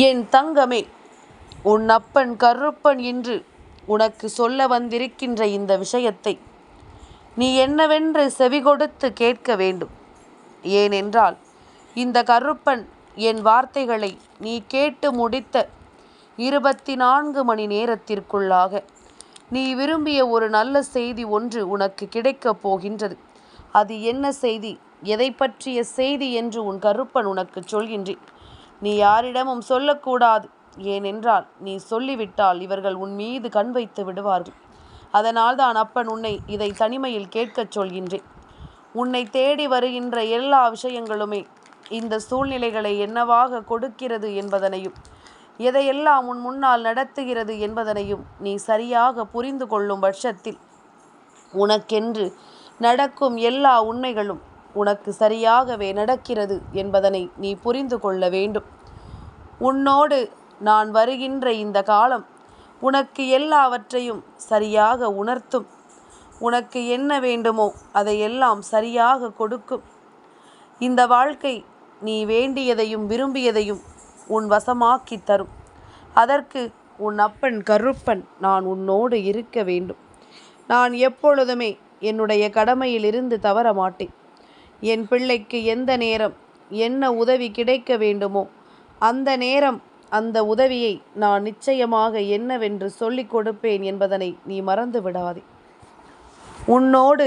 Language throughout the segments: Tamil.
என் தங்கமே உன் அப்பன் கருப்பன் என்று உனக்கு சொல்ல வந்திருக்கின்ற இந்த விஷயத்தை நீ என்னவென்று செவி கொடுத்து கேட்க வேண்டும். ஏனென்றால் இந்த கருப்பன் என் வார்த்தைகளை நீ கேட்டு முடித்த இருபத்தி நான்கு மணி நேரத்திற்குள்ளாக நீ விரும்பிய ஒரு நல்ல செய்தி ஒன்று உனக்கு கிடைக்கப் போகின்றது. அது என்ன செய்தி? எதை பற்றிய செய்தி என்று உன் கருப்பன் உனக்கு சொல்கின்றேன். நீ யாரிடமும் சொல்லக்கூடாது. ஏனென்றால் நீ சொல்லிவிட்டால் இவர்கள் உன் மீது கண் வைத்து விடுவார்கள். அதனால் தான் அப்பன் உன்னை இதை தனிமையில் கேட்கச் சொல்கின்றேன். உன்னை தேடி வருகின்ற எல்லா விஷயங்களுமே இந்த சூழ்நிலைகளை என்னவாக கொடுக்கிறது என்பதனையும் எதையெல்லாம் உன் முன்னால் நடத்துகிறது என்பதனையும் நீ சரியாக புரிந்து கொள்ளும் பட்சத்தில் உனக்கென்று நடக்கும் எல்லா உண்மைகளும் உனக்கு சரியாகவே நடக்கிறது என்பதனை நீ புரிந்து கொள்ள வேண்டும். உன்னோடு நான் வருகின்ற இந்த காலம் உனக்கு எல்லாவற்றையும் சரியாக உணர்த்தும். உனக்கு என்ன வேண்டுமோ அதையெல்லாம் சரியாக கொடுக்கும். இந்த வாழ்க்கை நீ வேண்டியதையும் விரும்பியதையும் உன் வசமாக்கி தரும். அதற்கு உன் அப்பன் கருப்பன் நான் உன்னோடு இருக்க வேண்டும். நான் எப்பொழுதுமே என்னுடைய கடமையிலிருந்து தவற மாட்டேன். என் பிள்ளைக்கு எந்த நேரம் என்ன உதவி கிடைக்க வேண்டுமோ அந்த நேரம் அந்த உதவியை நான் நிச்சயமாக என்னவென்று சொல்லிக் கொடுப்பேன் என்பதனை நீ மறந்து விடாதே. உன்னோடு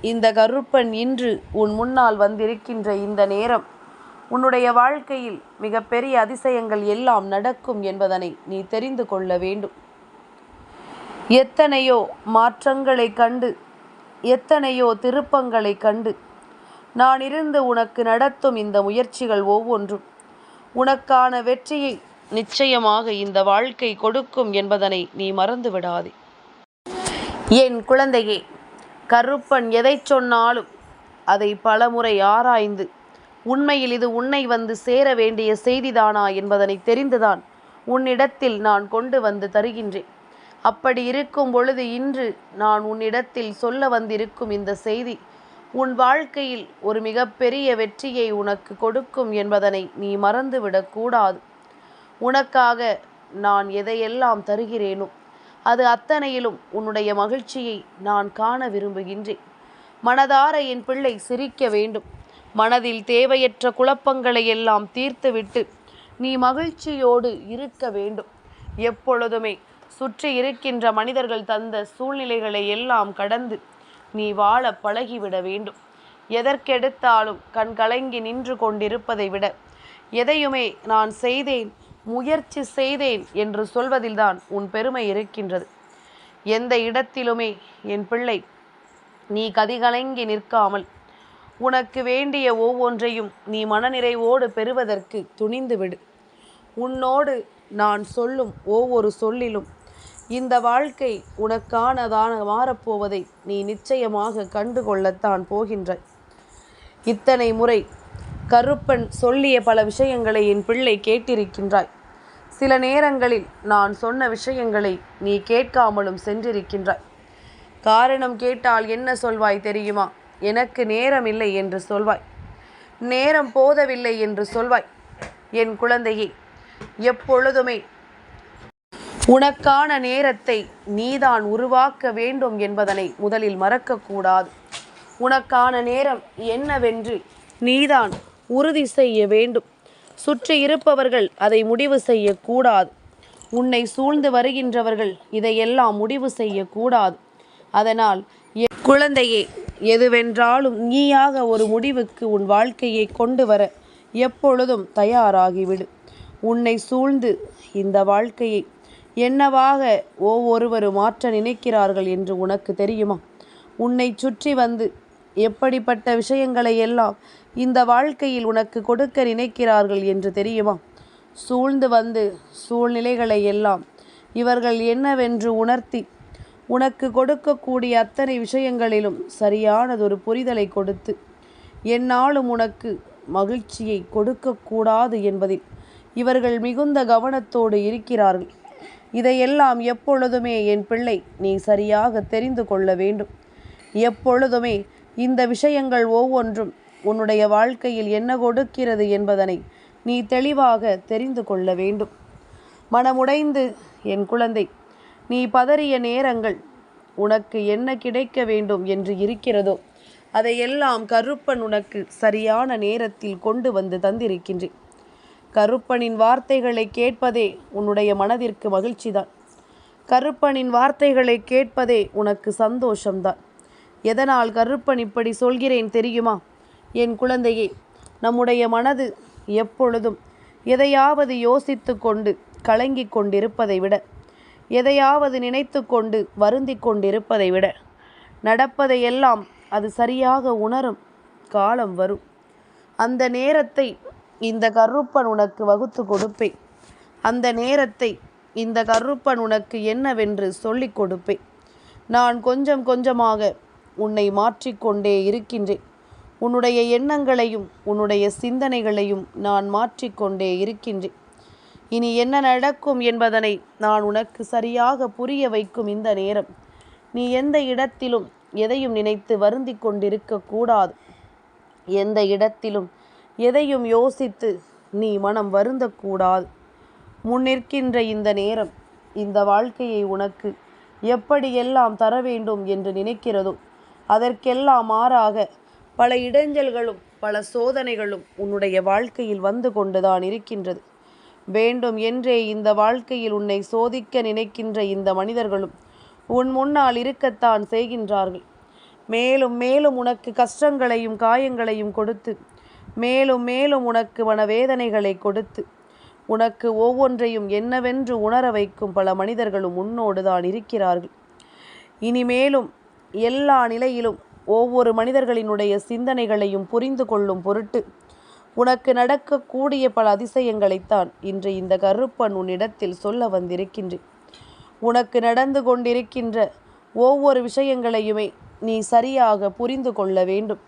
இந்த கருப்பன் இன்று உன் முன்னால் வந்திருக்கின்ற இந்த நேரம் உன்னுடைய வாழ்க்கையில் மிகப்பெரிய அதிசயங்கள் எல்லாம் நடக்கும் என்பதனை நீ தெரிந்து கொள்ள வேண்டும். எத்தனையோ மாற்றங்களை கண்டு எத்தனையோ திருப்பங்களை கண்டு நான் இருந்து உனக்கு நடத்தும் இந்த முயற்சிகள் ஒவ்வொன்றும் உனக்கான வெற்றியை நிச்சயமாக இந்த வாழ்க்கை கொடுக்கும் என்பதனை நீ மறந்து விடாதே என் குழந்தையே கருப்பன் எதை சொன்னாலும் அதை பலமுறை ஆராய்ந்து உண்மையில் இது உன்னை வந்து சேர வேண்டிய செய்திதானா என்பதனை தெரிந்துதான் உன்னிடத்தில் நான் கொண்டு வந்து தருகின்றேன். அப்படி இருக்கும் பொழுது இன்று நான் உன்னிடத்தில் சொல்ல வந்திருக்கும் இந்த செய்தி உன் வாழ்க்கையில் ஒரு மிகப்பெரிய வெற்றியை உனக்கு கொடுக்கும் என்பதனை நீ மறந்துவிடக்கூடாது உனக்காக நான் எதையெல்லாம் தருகிறேனோ அது அத்தனையிலும் உன்னுடைய மகிழ்ச்சியை நான் காண விரும்புகின்றேன். மனதார என் பிள்ளை சிரிக்க வேண்டும். மனதில் தேவையற்ற குழப்பங்களை எல்லாம் தீர்த்துவிட்டு நீ மகிழ்ச்சியோடு இருக்க வேண்டும். எப்பொழுதுமே சுற்றி இருக்கின்ற மனிதர்கள் தந்த சூழ்நிலைகளை எல்லாம் கடந்து நீ வாழ பழகிவிட வேண்டும். எதற்கெடுத்தாலும் கண் கலங்கி நின்று கொண்டிருப்பதை விட எதையுமே நான் செய்தேன் முயற்சி செய்தேன் என்று சொல்வதில்தான் உன் பெருமை இருக்கின்றது. எந்த இடத்திலுமே என் பிள்ளை நீ கதிகலங்கி நிற்காமல் உனக்கு வேண்டிய ஒவ்வொன்றையும் நீ மனநிறைவோடு பெறுவதற்கு துணிந்து விடு உன்னோடு நான் சொல்லும் ஒவ்வொரு சொல்லிலும் இந்த வாழ்க்கை உனக்கானதான மாறப்போவதை நீ நிச்சயமாக கண்டுகொள்ளத்தான் போகின்றாய் இத்தனை முறை கருப்பன் சொல்லிய பல விஷயங்களை என் பிள்ளை கேட்டிருக்கின்றாய். சில நேரங்களில் நான் சொன்ன விஷயங்களை நீ கேட்காமலும் சென்றிருக்கின்றாய். காரணம் கேட்டால் என்ன சொல்வாய் தெரியுமா? எனக்கு நேரம் இல்லை என்று சொல்வாய். நேரம் போதவில்லை என்று சொல்வாய். என் குழந்தையே எப்பொழுதுமே உனக்கான நேரத்தை நீதான் உருவாக்க வேண்டும் என்பதனை முதலில் மறக்கக்கூடாது. உனக்கான நேரம் என்னவென்று நீதான் உறுதி செய்ய வேண்டும். சுற்றி இருப்பவர்கள் அதை முடிவு செய்யக்கூடாது. உன்னை சூழ்ந்து வருகின்றவர்கள் இதையெல்லாம் முடிவு செய்யக்கூடாது. அதனால் குழந்தையே எதுவென்றாலும் நீயாக ஒரு முடிவுக்கு உன் வாழ்க்கையை கொண்டு வர எப்பொழுதும் தயாராகிவிடு. உன்னை சூழ்ந்து இந்த வாழ்க்கையை என்னவாக ஒவ்வொருவரும் மாற்ற நினைக்கிறார்கள் என்று உனக்கு தெரியுமா? உன்னை சுற்றி வந்து எப்படிப்பட்ட விஷயங்களை எல்லாம் இந்த வாழ்க்கையில் உனக்கு கொடுக்க நினைக்கிறார்கள் என்று தெரியுமா? சூழ்ந்து வந்து சூழ்நிலைகளை எல்லாம் இவர்கள் என்னவென்று உணர்த்தி உனக்கு கொடுக்கக்கூடிய அத்தனை விஷயங்களிலும் சரியானதொரு புரிதலை கொடுத்து என்னாலும் உனக்கு மகிழ்ச்சியை கொடுக்கக்கூடாது என்பதில் இவர்கள் மிகுந்த கவனத்தோடு இருக்கிறார்கள். இதையெல்லாம் எப்பொழுதுமே என் பிள்ளை நீ சரியாக தெரிந்து கொள்ள வேண்டும். எப்பொழுதுமே இந்த விஷயங்கள் ஒவ்வொன்றும் உன்னுடைய வாழ்க்கையில் என்ன கொடுக்கிறது என்பதனை நீ தெளிவாக தெரிந்து கொள்ள வேண்டும். மனமுடைந்து என் குழந்தை நீ பதறிய நேரங்கள் உனக்கு என்ன கிடைக்க வேண்டும் என்று இருக்கிறதோ அதையெல்லாம் கருப்பன் உனக்கு சரியான நேரத்தில் கொண்டு வந்து தந்திருக்கின்றேன். கருப்பனின் வார்த்தைகளை கேட்பதே உன்னுடைய மனதிற்கு மகிழ்ச்சிதான். கருப்பனின் வார்த்தைகளை கேட்பதே உனக்கு சந்தோஷம்தான். எதனால் கருப்பன் இப்படி சொல்கிறேன் தெரியுமா? என் குழந்தையே நம்முடைய மனது எப்பொழுதும் எதையாவது யோசித்து கொண்டு கலங்கிக் கொண்டிருப்பதை விட எதையாவது நினைத்து கொண்டு வருந்தி கொண்டிருப்பதை விட நடப்பதையெல்லாம் அது சரியாக உணரும் காலம் வரும். அந்த நேரத்தை இந்த கருப்பன் உனக்கு வகுத்து கொடுப்பேன் அந்த நேரத்தை இந்த கருப்பன் உனக்கு என்னவென்று சொல்லிக் கொடுப்பேன் நான் கொஞ்சம் கொஞ்சமாக உன்னை மாற்றிக்கொண்டே இருக்கின்றேன். உன்னுடைய எண்ணங்களையும் உன்னுடைய சிந்தனைகளையும் நான் மாற்றிக்கொண்டே இருக்கின்றேன். இனி என்ன நடக்கும் என்பதனை நான் உனக்கு சரியாக புரிய வைக்கும் இந்த நேரம். நீ எந்த இடத்திலும் எதையும் நினைத்து வருந்தி கொண்டிருக்க கூடாது. எந்த இடத்திலும் எதையும் யோசித்து நீ மனம் வருந்தக்கூடாது. முன்னிற்கின்ற இந்த நேரம் இந்த வாழ்க்கையை உனக்கு எப்படியெல்லாம் தர வேண்டும் என்று நினைக்கிறதோ அதற்கெல்லாம் மாறாக பல இடைஞ்சல்களும் பல சோதனைகளும் உன்னுடைய வாழ்க்கையில் வந்து கொண்டுதான் இருக்கின்றது. வேண்டும் என்றே இந்த வாழ்க்கையில் உன்னை சோதிக்க நினைக்கின்ற இந்த மனிதர்களும் உன் முன்னால் இருக்கத்தான் செய்கின்றார்கள். மேலும் மேலும் உனக்கு கஷ்டங்களையும் காயங்களையும் கொடுத்து மேலும் மேலும் உனக்கு மனவேதனைகளை கொடுத்து உனக்கு ஒவ்வொன்றையும் என்னவென்று உணர வைக்கும் பல மனிதர்களும் உன்னோடு தான் இருக்கிறார்கள். இனிமேலும் எல்லா நிலையிலும் ஒவ்வொரு மனிதர்களினுடைய சிந்தனைகளையும் புரிந்து கொள்ளும் பொருட்டு உனக்கு நடக்கக்கூடிய பல அதிசயங்களைத்தான் இன்று இந்த கருப்பன் உன்னிடத்தில் சொல்ல வந்திருக்கின்றேன். உனக்கு நடந்து கொண்டிருக்கின்ற ஒவ்வொரு விஷயங்களையுமே நீ சரியாக புரிந்து கொள்ள வேண்டும்.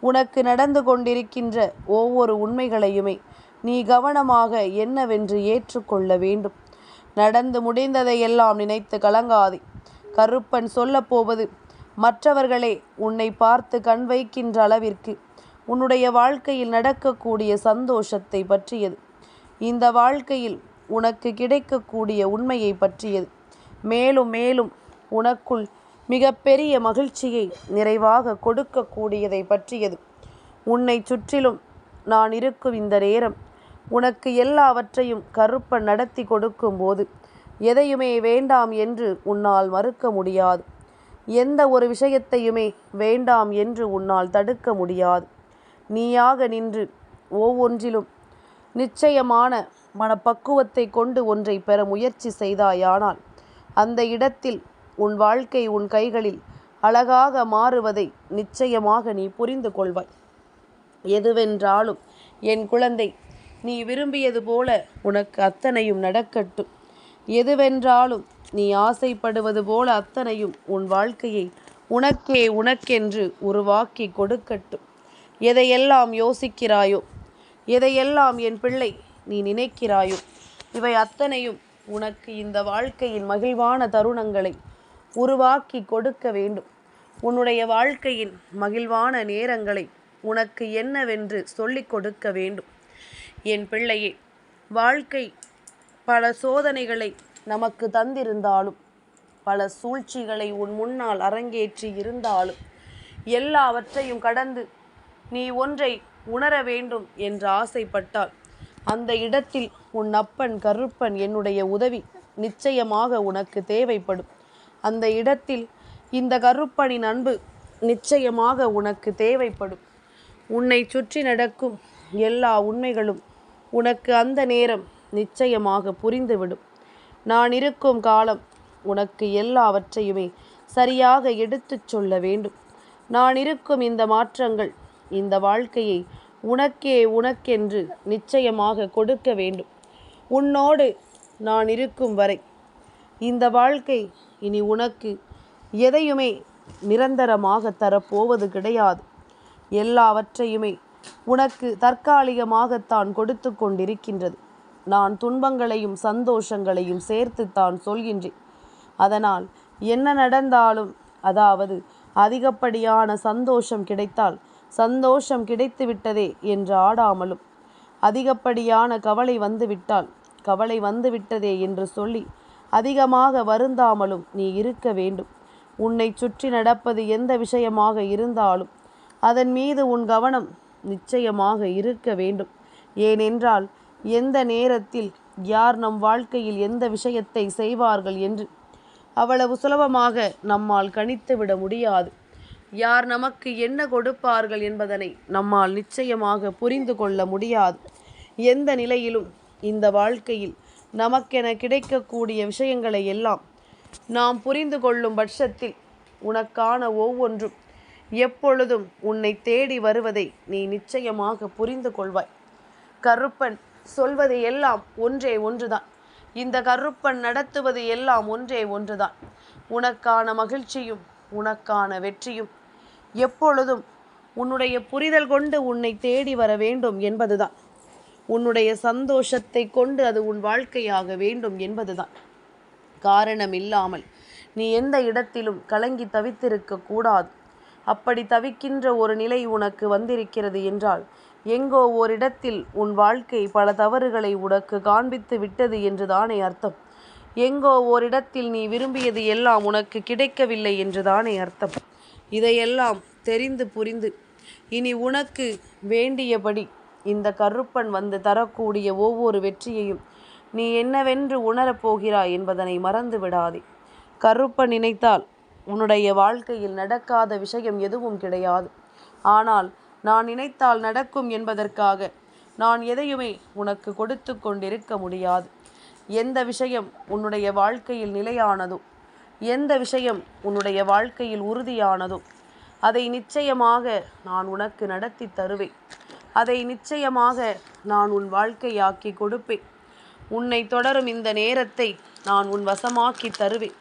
உனக்கு நடந்து கொண்டிருக்கின்ற ஒவ்வொரு உண்மைகளையுமே நீ கவனமாக என்னவென்று ஏற்றுக்கொள்ள வேண்டும். நடந்து முடிந்ததையெல்லாம் நினைத்து கலங்காதே. கருப்பன் சொல்லப்போவது மற்றவர்களே உன்னை பார்த்து கண் வைக்கின்ற அளவிற்கு உன்னுடைய வாழ்க்கையில் நடக்கக்கூடிய சந்தோஷத்தை பற்றியது. இந்த வாழ்க்கையில் உனக்கு கிடைக்கக்கூடிய உண்மையை பற்றியது. மேலும் மேலும் உனக்குள் மிகப்பெரிய மகிழ்ச்சியை நிறைவாக கொடுக்கக்கூடியதை பற்றியது. உன்னை சுற்றிலும் நான் இருக்கும் இந்த நேரம் உனக்கு எல்லாவற்றையும் கருப்ப நடத்தி கொடுக்கும்போது எதையுமே வேண்டாம் என்று உன்னால் மறுக்க முடியாது. எந்த ஒரு விஷயத்தையுமே வேண்டாம் என்று உன்னால் தடுக்க முடியாது. நீயாக நின்று ஒவ்வொன்றிலும் நிச்சயமான மனப்பக்குவத்தை கொண்டு ஒன்றை பெற முயற்சி செய்தாயானால் அந்த இடத்தில் உன் வாழ்க்கை உன் கைகளில் அழகாக மாறுவதை நிச்சயமாக நீ புரிந்து கொள்வாய். எதுவென்றாலும் என் குழந்தை நீ விரும்பியது போல உனக்கு அத்தனையும் நடக்கட்டும். எதுவென்றாலும் நீ ஆசைப்படுவது போல அத்தனையும் உன் வாழ்க்கையை உனக்கே உனக்கென்று உருவாக்கி கொடுக்கட்டும். எதையெல்லாம் யோசிக்கிறாயோ எதையெல்லாம் என் பிள்ளை நீ நினைக்கிறாயோ இவை அத்தனையும் உனக்கு இந்த வாழ்க்கையின் மகிழ்வான தருணங்களை உருவாக்கி கொடுக்க வேண்டும். உன்னுடைய வாழ்க்கையின் மகிழ்வான நேரங்களை உனக்கு என்னவென்று சொல்லிக் கொடுக்க வேண்டும். என் பிள்ளையே வாழ்க்கை பல சோதனைகளை நமக்கு தந்திருந்தாலும் பல சூழ்ச்சிகளை உன் முன்னால் அரங்கேற்றி இருந்தாலும் எல்லாவற்றையும் கடந்து நீ ஒன்றை உணர வேண்டும் என்று ஆசைப்பட்டால் அந்த இடத்தில் உன் அப்பன் கருப்பன் என்னுடைய உதவி நிச்சயமாக உனக்கு தேவைப்படும். அந்த இடத்தில் இந்த கருப்பனின் அன்பு நிச்சயமாக உனக்கு தேவைப்படும். உன்னை சுற்றி நடக்கும் எல்லா உண்மைகளும் உனக்கு அந்த நேரம் நிச்சயமாக புரிந்துவிடும். நான் இருக்கும் காலம் உனக்கு எல்லாவற்றையுமே சரியாக எடுத்துச் சொல்ல வேண்டும். நான் இருக்கும் இந்த மாற்றங்கள் இந்த வாழ்க்கையை உனக்கே உனக்கென்று நிச்சயமாக கொடுக்க வேண்டும். உன்னோடு நான் இருக்கும் வரை இந்த வாழ்க்கை இனி உனக்கு எதையுமே நிரந்தரமாக தரப்போவது கிடையாது. எல்லாவற்றையுமே உனக்கு தற்காலிகமாகத்தான் கொடுத்து கொண்டிருக்கின்றது. நான் துன்பங்களையும் சந்தோஷங்களையும் சேர்த்துத்தான் சொல்கின்றேன். அதனால் என்ன நடந்தாலும் அதாவது அதிகப்படியான சந்தோஷம் கிடைத்தால் சந்தோஷம் கிடைத்து விட்டதே என்று ஆடாமலும் அதிகப்படியான கவலை வந்துவிட்டால் கவலை வந்துவிட்டதே என்று சொல்லி அதிகமாக வருந்தாமலும் நீ இருக்க வேண்டும். உன்னை சுற்றி நடப்பது எந்த விஷயமாக இருந்தாலும் அதன் மீது உன் கவனம் நிச்சயமாக இருக்க வேண்டும். ஏனென்றால் எந்த நேரத்தில் யார் நம் வாழ்க்கையில் எந்த விஷயத்தை செய்வார்கள் என்று அவ்வளவு சுலபமாக நம்மால் கணித்துவிட முடியாது. யார் நமக்கு என்ன கொடுப்பார்கள் என்பதனை நம்மால் நிச்சயமாக புரிந்து கொள்ள முடியாது. எந்த நிலையிலும் இந்த வாழ்க்கையில் நமக்கென கிடைக்கக்கூடிய விஷயங்களை எல்லாம் நாம் புரிந்து கொள்ளும் பட்சத்தில் உனக்கான ஒவ்வொன்றும் எப்பொழுதும் உன்னை தேடி வருவதை நீ நிச்சயமாக புரிந்து கொள்வாய். கருப்பன் சொல்வது எல்லாம் ஒன்றே ஒன்றுதான். இந்த கருப்பன் நடத்துவது எல்லாம் ஒன்றே ஒன்றுதான். உனக்கான மகிழ்ச்சியும் உனக்கான வெற்றியும் எப்பொழுதும் உன்னுடைய புரிதல் கொண்டு உன்னை தேடி வர வேண்டும் என்பதுதான். உன்னுடைய சந்தோஷத்தை கொண்டு அது உன் வாழ்க்கையாக வேண்டும் என்பதுதான். காரணம் இல்லாமல் நீ எந்த இடத்திலும் கலங்கி தவித்திருக்க கூடாது. அப்படி தவிக்கின்ற ஒரு நிலை உனக்கு வந்திருக்கிறது என்றால் எங்கோ ஓரிடத்தில் உன் வாழ்க்கை பல தவறுகளை உனக்கு காண்பித்து விட்டது என்றுதானே அர்த்தம். எங்கோ ஓரிடத்தில் நீ விரும்பியது எல்லாம் உனக்கு கிடைக்கவில்லை என்றுதானே அர்த்தம். இதையெல்லாம் தெரிந்து புரிந்து இனி உனக்கு வேண்டியபடி இந்த கருப்பன் வந்து தரக்கூடிய ஒவ்வொரு வெற்றியையும் நீ என்னவென்று உணரப்போகிறாய் என்பதனை மறந்து விடாதே. கருப்பன் நினைத்தால் உன்னுடைய வாழ்க்கையில் நடக்காத விஷயம் எதுவும் கிடையாது. ஆனால் நான் நினைத்தால் நடக்கும் என்பதற்காக நான் எதையுமே உனக்கு கொடுத்து கொண்டிருக்க முடியாது. எந்த விஷயம் உன்னுடைய வாழ்க்கையில் நிலையானதோ எந்த விஷயம் உன்னுடைய வாழ்க்கையில் உறுதியானதோ அதை நிச்சயமாக நான் உனக்கு நடத்தி தருவேன். அதை நிச்சயமாக நான் உன் வாழ்க்கையாக்கி கொடுப்பேன். உன்னை தொடரும் இந்த நேரத்தை நான் உன் வசமாக்கி தருவேன்.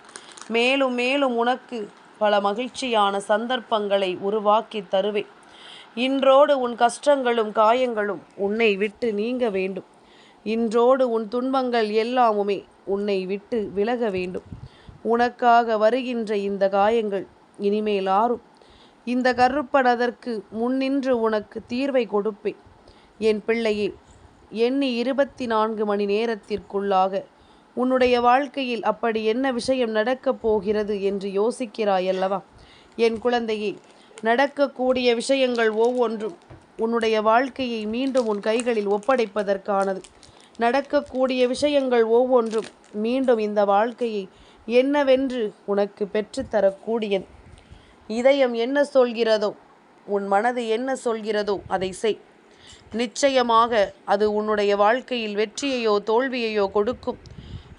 மேலும் மேலும் உனக்கு பல மகிழ்ச்சியான சந்தர்ப்பங்களை உருவாக்கி தருவேன். இன்றோடு உன் கஷ்டங்களும் காயங்களும் உன்னை விட்டு நீங்க வேண்டும். இன்றோடு உன் துன்பங்கள் எல்லாமுமே உன்னை விட்டு விலக வேண்டும். உனக்காக வருகின்ற இந்த காயங்கள் இனிமேல் ஆறும். இந்த கருப்பன் அதற்கு முன்னின்று உனக்கு தீர்வை கொடுப்பேன். என் பிள்ளையே எண்ணி இருபத்தி நான்கு மணி நேரத்திற்குள்ளாக உன்னுடைய வாழ்க்கையில் அப்படி என்ன விஷயம் நடக்கப் போகிறது என்று யோசிக்கிறாயல்லவா? என் குழந்தையே நடக்கக்கூடிய விஷயங்கள் ஒவ்வொன்றும் உன்னுடைய வாழ்க்கையை மீண்டும் உன் கைகளில் ஒப்படைப்பதற்கானது. நடக்கக்கூடிய விஷயங்கள் ஒவ்வொன்றும் மீண்டும் இந்த வாழ்க்கையை என்னவென்று உனக்கு பெற்றுத்தரக்கூடியது. இதயம் என்ன சொல்கிறதோ உன் மனது என்ன சொல்கிறதோ அதை செய். நிச்சயமாக அது உன்னுடைய வாழ்க்கையில் வெற்றியையோ தோல்வியையோ கொடுக்கும்.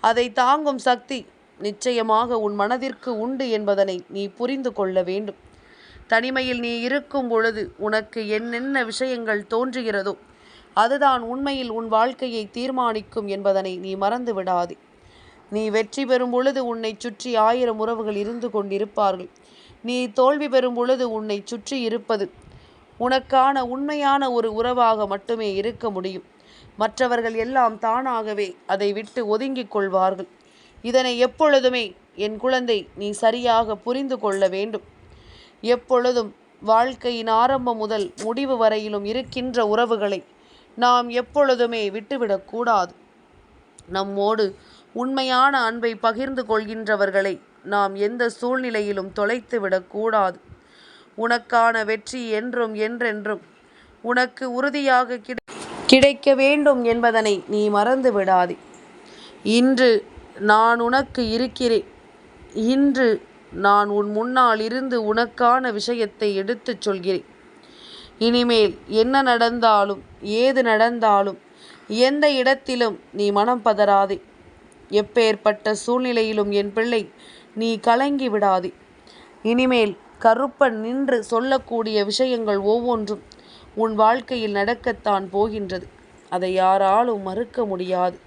அதை தாங்கும் சக்தி நிச்சயமாக உன் மனதிற்கு உண்டு என்பதனை நீ புரிந்து கொள்ள வேண்டும். தனிமையில் நீ இருக்கும் பொழுது உனக்கு என்னென்ன விஷயங்கள் தோன்றுகிறதோ அதுதான் உண்மையில் உன் வாழ்க்கையை தீர்மானிக்கும் என்பதனை நீ மறந்து விடாதே நீ வெற்றி பெறும் பொழுது உன்னை சுற்றி ஆயிரம் உறவுகள் இருந்து கொண்டிருப்பார்கள். நீ தோல்வி பெறும் பொழுது உன்னை சுற்றி இருப்பது உனக்கான உண்மையான ஒரு உறவாக மட்டுமே இருக்க முடியும். மற்றவர்கள் எல்லாம் தானாகவே அதை விட்டு ஒதுங்கிக் கொள்வார்கள். இதனை எப்பொழுதுமே என் குழந்தை நீ சரியாக புரிந்து கொள்ள வேண்டும். எப்பொழுதும் வாழ்க்கையின் ஆரம்பம் முதல் முடிவு வரையிலும் இருக்கின்ற உறவுகளை நாம் எப்பொழுதுமே விட்டுவிடக்கூடாது நம்மோடு உண்மையான அன்பை பகிர்ந்து கொள்கின்றவர்களை நாம் எந்த சூழ்நிலையிலும் தொலைத்து விடக்கூடாது. உனக்கான வெற்றி என்றும் என்றென்றும் உனக்கு உறுதியாக கிடை கிடைக்க வேண்டும் என்பதனை நீ மறந்து விடாதே. இன்று நான் உனக்கு இருக்கிறேன். இன்று நான் உன் முன்னால் இருந்து உனக்கான விஷயத்தை எடுத்துச் சொல்கிறேன். இனிமேல் என்ன நடந்தாலும் ஏது நடந்தாலும் எந்த இடத்திலும் நீ மனம் பதறாதே. எப்பேற்பட்ட சூழ்நிலையிலும் என் பிள்ளை நீ கலங்கி விடாதே. இனிமேல் கருப்பன் நின்று சொல்லக்கூடிய விஷயங்கள் ஒவ்வொன்றும் உன் வாழ்க்கையில் நடக்கத்தான் போகின்றது. அதை யாராலும் மறுக்க முடியாது.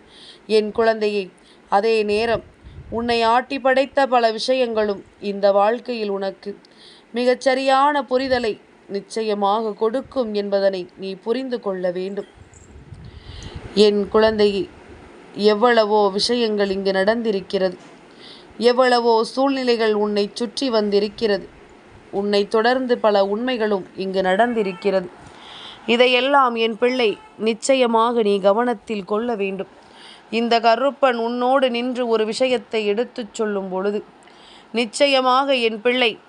என் குழந்தையை அதே நேரம் உன்னை ஆட்டி படைத்த பல விஷயங்களும் இந்த வாழ்க்கையில் உனக்கு மிகச்சரியான புரிதலை நிச்சயமாக கொடுக்கும் என்பதனை நீ புரிந்து கொள்ள வேண்டும். என் குழந்தையை எவ்வளவோ விஷயங்கள் இங்கு நடந்திருக்கிறது. எவ்வளவோ சூழ்நிலைகள் உன்னை சுற்றி வந்திருக்கிறது. உன்னை தொடர்ந்து பல உண்மைகளும் இங்கு நடந்திருக்கிறது. இதையெல்லாம் என் பிள்ளை நிச்சயமாக நீ கவனத்தில் கொள்ள வேண்டும். இந்த கருப்பன் உன்னோடு நின்று ஒரு விஷயத்தை எடுத்துச் சொல்லும் பொழுது நிச்சயமாக என் பிள்ளை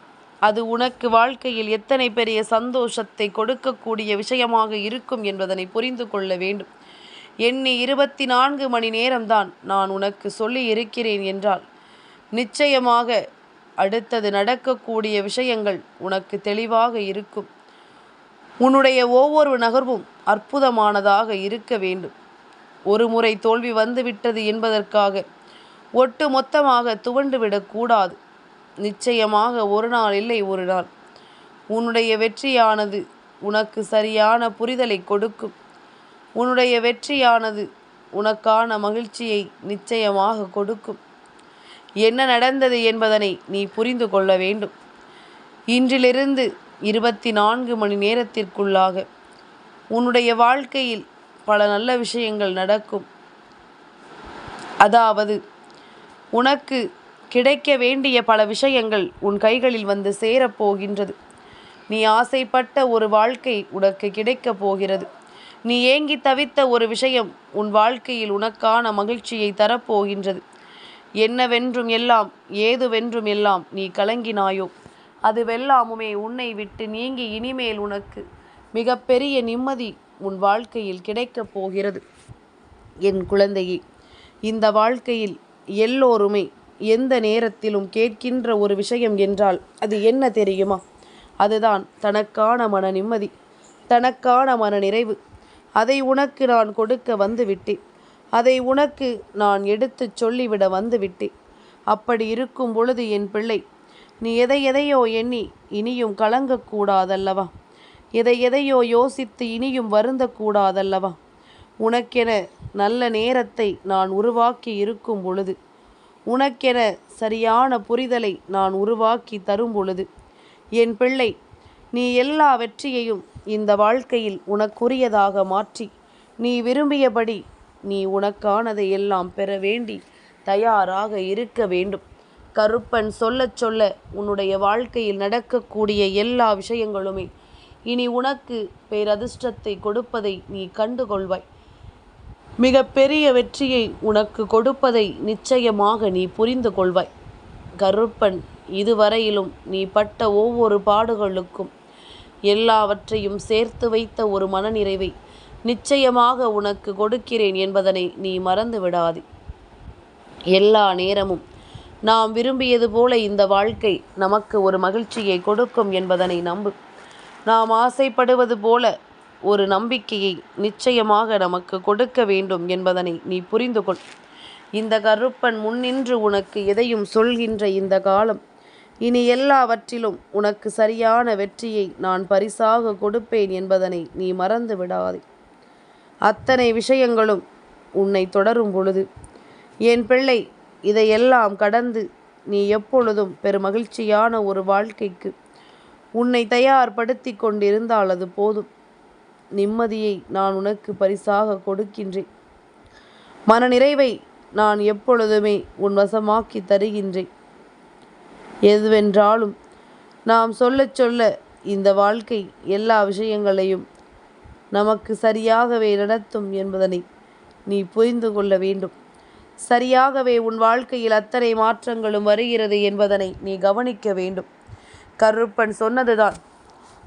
அது உனக்கு வாழ்க்கையில் எத்தனை பெரிய சந்தோஷத்தை கொடுக்கக்கூடிய விஷயமாக இருக்கும் என்பதனை புரிந்து கொள்ள வேண்டும். எண்ணி இருபத்தி நான்கு மணி நேரம்தான் நான் உனக்கு சொல்லி இருக்கிறேன் என்றால் நிச்சயமாக அடுத்தது நடக்கக்கூடிய விஷயங்கள் உனக்கு தெளிவாக இருக்கும். உன்னுடைய ஒவ்வொரு நகர்வும் அற்புதமானதாக இருக்க வேண்டும். ஒரு முறை தோல்வி வந்துவிட்டது என்பதற்காக ஒட்டு மொத்தமாக துவண்டுவிடக்கூடாது நிச்சயமாக ஒரு நாள் இல்லை ஒரு நாள். உன்னுடைய வெற்றியானது உனக்கு சரியான புரிதலை கொடுக்கும். உன்னுடைய வெற்றியானது உனக்கான மகிழ்ச்சியை நிச்சயமாக கொடுக்கும். என்ன நடந்தது என்பதனை நீ புரிந்து கொள்ள வேண்டும். இன்றிலிருந்து இருபத்தி நான்கு மணி நேரத்திற்குள்ளாக உன்னுடைய வாழ்க்கையில் பல நல்ல விஷயங்கள் நடக்கும். அதாவது உனக்கு கிடைக்க வேண்டிய பல விஷயங்கள் உன் கைகளில் வந்து சேரப்போகின்றது நீ ஆசைப்பட்ட ஒரு வாழ்க்கை உனக்கு கிடைக்கப் போகிறது. நீ ஏங்கி தவித்த ஒரு விஷயம் உன் வாழ்க்கையில் உனக்கான மகிழ்ச்சியை தரப்போகின்றது. என்னவென்றும் எல்லாம் ஏதுவென்றும் எல்லாம் நீ கலங்கினாயோ? அதுவெல்லாமுமே உன்னை விட்டு நீங்கி இனிமேல் உனக்கு மிகப்பெரிய நிம்மதி உன் வாழ்க்கையில் கிடைக்கப் போகிறது. என் குழந்தையே இந்த வாழ்க்கையில் எல்லோருமே எந்த நேரத்திலும் கேட்கின்ற ஒரு விஷயம் என்றால் அது என்ன தெரியுமா? அதுதான் தனக்கான மன நிம்மதி தனக்கான மன நிறைவு. அதை உனக்கு நான் கொடுக்க வந்துவிட்டேன். அதை உனக்கு நான் எடுத்துச் சொல்லிவிட வந்துவிட்டேன். அப்படி இருக்கும் பொழுது என் பிள்ளை நீ எதை எதையோ எண்ணி இனியும் கலங்கக்கூடாதல்லவா? எதை எதையோ யோசித்து இனியும் வருந்தக்கூடாதல்லவா? உனக்கென நல்ல நேரத்தை நான் உருவாக்கி இருக்கும் பொழுது உனக்கென சரியான புரிதலை நான் உருவாக்கி தரும் பொழுது என் பிள்ளை நீ எல்லா வெற்றியையும் இந்த வாழ்க்கையில் உனக்குரியதாக மாற்றி நீ விரும்பியபடி நீ உனக்கானதை எல்லாம் பெற வேண்டி தயாராக இருக்க வேண்டும். கருப்பன் சொல்லச் சொல்ல உன்னுடைய வாழ்க்கையில் நடக்கக்கூடிய எல்லா விஷயங்களுமே இனி உனக்கு பேரதிர்ஷ்டத்தை கொடுப்பதை நீ கண்டுகொள்வாய். மிக பெரிய வெற்றியை உனக்கு கொடுப்பதை நிச்சயமாக நீ புரிந்து கொள்வாய் கருப்பன் இதுவரையிலும் நீ பட்ட ஒவ்வொரு பாடுகளுக்கும் எல்லாவற்றையும் சேர்த்து வைத்த ஒரு மனநிறைவை நிச்சயமாக உனக்கு கொடுக்கிறேன் என்பதனை நீ மறந்து விடாதே. எல்லா நேரமும் நாம் விரும்பியது போல இந்த வாழ்க்கை நமக்கு ஒரு மகிழ்ச்சியை கொடுக்கும் என்பதனை நம்பு. நாம் ஆசைப்படுவது போல ஒரு நம்பிக்கையை நிச்சயமாக நமக்கு கொடுக்க வேண்டும் என்பதனை நீ புரிந்து கொள் இந்த கருப்பன் முன்னின்று உனக்கு எதையும் சொல்கின்ற இந்த காலம் இனி எல்லாவற்றிலும் உனக்கு சரியான வெற்றியை நான் பரிசாக கொடுப்பேன் என்பதனை நீ மறந்து விடாதே. அத்தனை விஷயங்களும் உன்னை தொடரும் பொழுது என் பிள்ளை இதையெல்லாம் கடந்து நீ எப்பொழுதும் பெருமகிழ்ச்சியான ஒரு வாழ்க்கைக்கு உன்னை தயார்படுத்தி கொண்டிருந்தால் அது போதும். நிம்மதியை நான் உனக்கு பரிசாக கொடுக்கின்றேன். மனநிறைவை நான் எப்பொழுதுமே உன் வசமாக்கி தருகின்றேன். எதுவென்றாலும் நாம் சொல்லச் சொல்ல இந்த வாழ்க்கை எல்லா விஷயங்களையும் நமக்கு சரியாகவே நடத்தும் என்பதனை நீ புரிந்து கொள்ள வேண்டும். சரியாகவே உன் வாழ்க்கையில் அத்தனை மாற்றங்களும் வருகிறது என்பதனை நீ கவனிக்க வேண்டும். கருப்பன் சொன்னதுதான்.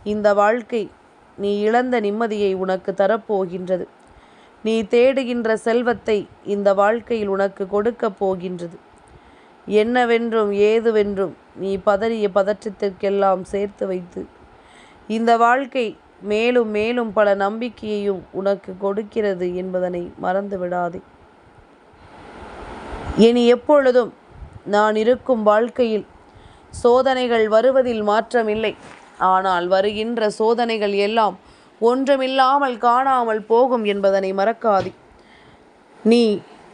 இந்த வாழ்க்கை நீ இழந்த நிம்மதியை உனக்கு தரப்போகின்றது. நீ தேடுகின்ற செல்வத்தை இந்த வாழ்க்கையில் உனக்கு கொடுக்கப் போகின்றது. என்னவென்றும் ஏதுவென்றும் நீ பதறிய பதற்றத்திற்கெல்லாம் சேர்த்து வைத்து. இந்த வாழ்க்கை மேலும் மேலும் பல நம்பிக்கையையும் உனக்கு கொடுக்கிறது என்பதனை மறந்து விடாதே. இனி எப்பொழுதும் நான் இருக்கும் வாழ்க்கையில் சோதனைகள் வருவதில் மாற்றமில்லை. ஆனால் வருகின்ற சோதனைகள் எல்லாம் ஒன்றுமில்லாமல் காணாமல் போகும் என்பதனை மறக்காதே. நீ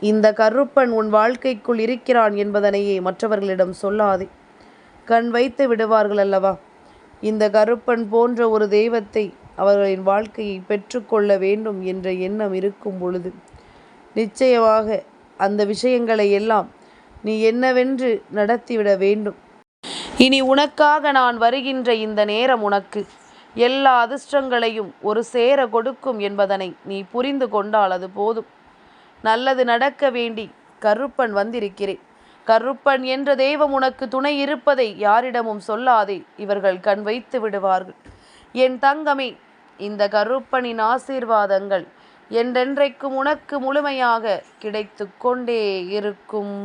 இந்த கருப்பன் உன் வாழ்க்கைக்குள் இருக்கிறான் என்பதனையே மற்றவர்களிடம் சொல்லாதே. கண் வைத்து விடுவார்கள் அல்லவா? இந்த கருப்பன் போன்ற ஒரு தெய்வத்தை அவர்களின் வாழ்க்கையை பெற்றுக்கொள்ள வேண்டும் என்ற எண்ணம் இருக்கும் பொழுது நிச்சயமாக அந்த விஷயங்களை எல்லாம் நீ என்னவென்று நடத்திவிட வேண்டும். இனி உனக்காக நான் வருகின்ற இந்த நேரம் உனக்கு எல்லா அதிர்ஷ்டங்களையும் ஒரு சேர கொடுக்கும் என்பதனை நீ புரிந்து கொண்டால் அது போதும். நல்லது நடக்க வேண்டி கருப்பன் வந்திருக்கிறேன். கருப்பன் என்ற தெய்வம் உனக்கு துணை இருப்பதை யாரிடமும் சொல்லாதே. இவர்கள் கண் வைத்து விடுவார்கள். என் தங்கமே இந்த கருப்பனின் ஆசீர்வாதங்கள் என்றென்றைக்கும் உனக்கு முழுமையாக கிடைத்து கொண்டே இருக்கும்.